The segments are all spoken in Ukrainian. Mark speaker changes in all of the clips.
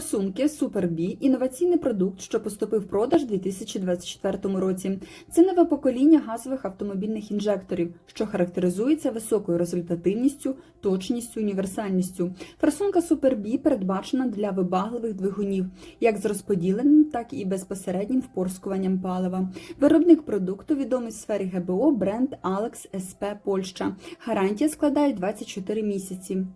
Speaker 1: Форсунки Super інноваційний продукт, що поступив в продаж у 2024 році. Це нове покоління газових автомобільних інжекторів, що характеризується високою результативністю, точністю, універсальністю. Форсунка Super передбачена для вибагливих двигунів, як з розподіленим, так і безпосереднім впорскуванням палива. Виробник продукту відомий в сфері ГБО бренд Alex SP Польща. Гарантія складає 24 місяці.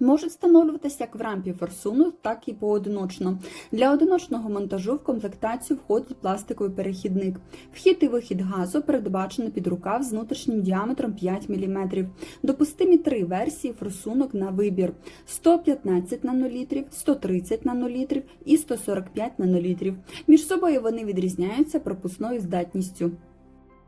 Speaker 1: Можуть встановлюватися як в рампі форсуну, так і поодиночно. Для одиночного монтажу в комплектацію входить пластиковий перехідник. Вхід і вихід газу передбачено під рукав з внутрішнім діаметром 5 мм. Допустимі три версії форсунок на вибір: 115 нанолітрів, 130 нанолітрів і 145 нанолітрів. Між собою вони відрізняються пропускною здатністю.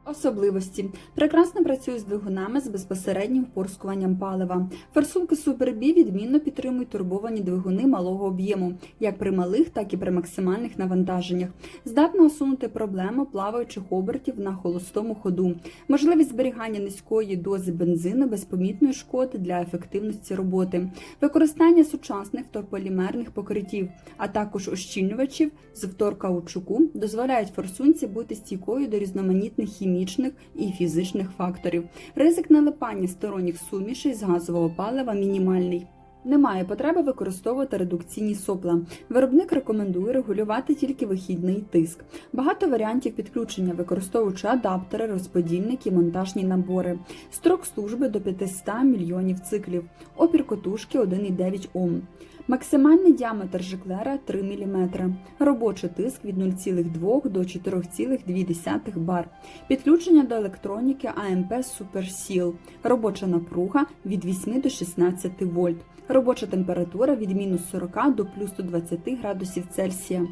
Speaker 1: Особливості прекрасно працює з двигунами з безпосереднім впорскуванням палива. Форсунки Super-B відмінно підтримують турбовані двигуни малого об'єму, як при малих, так і при максимальних навантаженнях. Здатна усунути проблему плаваючих обертів на холостому ходу, можливість зберігання низької дози бензину без помітної шкоди для ефективності роботи, використання сучасних торполімерних покриттів, а також ущільнювачів з вторкаучуку дозволяють форсунці бути стійкою до різноманітних хімічних і фізичних факторів. Ризик налипання сторонніх сумішей з газового палива мінімальний. Немає потреби використовувати редукційні сопла. Виробник рекомендує регулювати тільки вихідний тиск. Багато варіантів підключення, використовуючи адаптери, розподільники, монтажні набори. Строк служби до 500 мільйонів циклів. Опір котушки 1,9 Ом. Максимальний діаметр жиклера 3 мм. Робочий тиск від 0,2 до 4,2 бар. Підключення до електроніки АМП SuperSeal. Робоча напруга від 8 до 16 вольт. Робоча температура від мінус 40 до плюс 120 градусів Цельсія.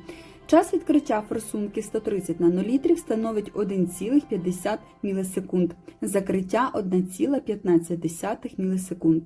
Speaker 1: Час відкриття форсунки 130 нанолітрів становить 1,50 мілісекунд. Закриття 1,15 мілісекунд.